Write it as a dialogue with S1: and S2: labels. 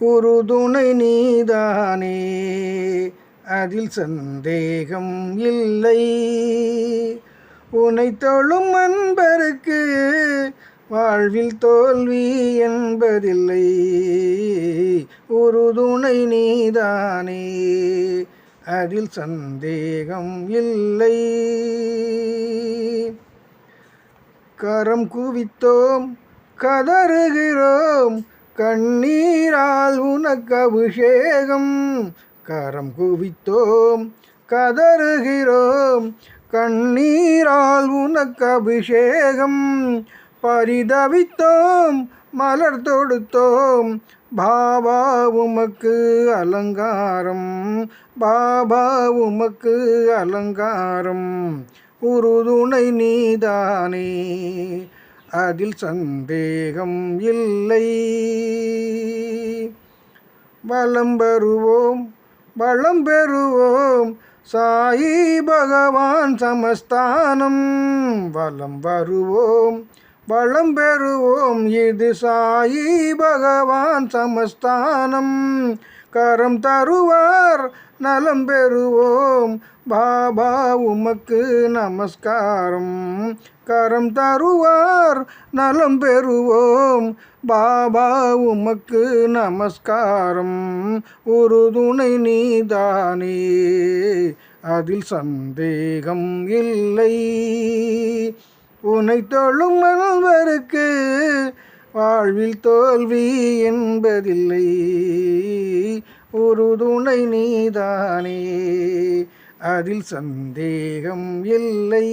S1: உறுதுணை நீதானே. அதில் சந்தேகம் இல்லை. உனை தொழும் அன்பருக்கு வாழ்வில் தோல்வி என்பதில்லை. உறுதுணை நீதானே. அதில் சந்தேகம் இல்லை. கரம் குவித்தோம் கதறுகிறோம் கண்ணீரால் உனக்கு அபிஷேகம். கரம் குவித்தோம் கதறுகிறோம். கண்ணீரால் உனக்கு அபிஷேகம். பரிதவித்தோம் மலர் தொடுத்தோம். பாபா உமக்கு அலங்காரம். பாபா உமக்கு அலங்காரம். உறுதுணை நீதானே. அதில் சந்தேகம் இல்லை. வலம் பெறுவோம் வளம் பெறுவோம். சாயி பகவான் சமஸ்தானம். வலம் வருவோம் வளம் பெறுவோம். இது சாயி பகவான் சமஸ்தானம். கரம் தருவார் நலம் பெறுவோம். பாபா உமக்கு நமஸ்காரம். கரம் தருவார் நலம் பெறுவோம். பாபா உமக்கு நமஸ்காரம். உறுதுணை நீதானே அதில் சந்தேகம் இல்லை. உனை தொழும் மனவருக்கு வாழ்வில் தோல்வி என்பதில்லை. ஒரு துணை நீதானே. அதில் சந்தேகம் இல்லை.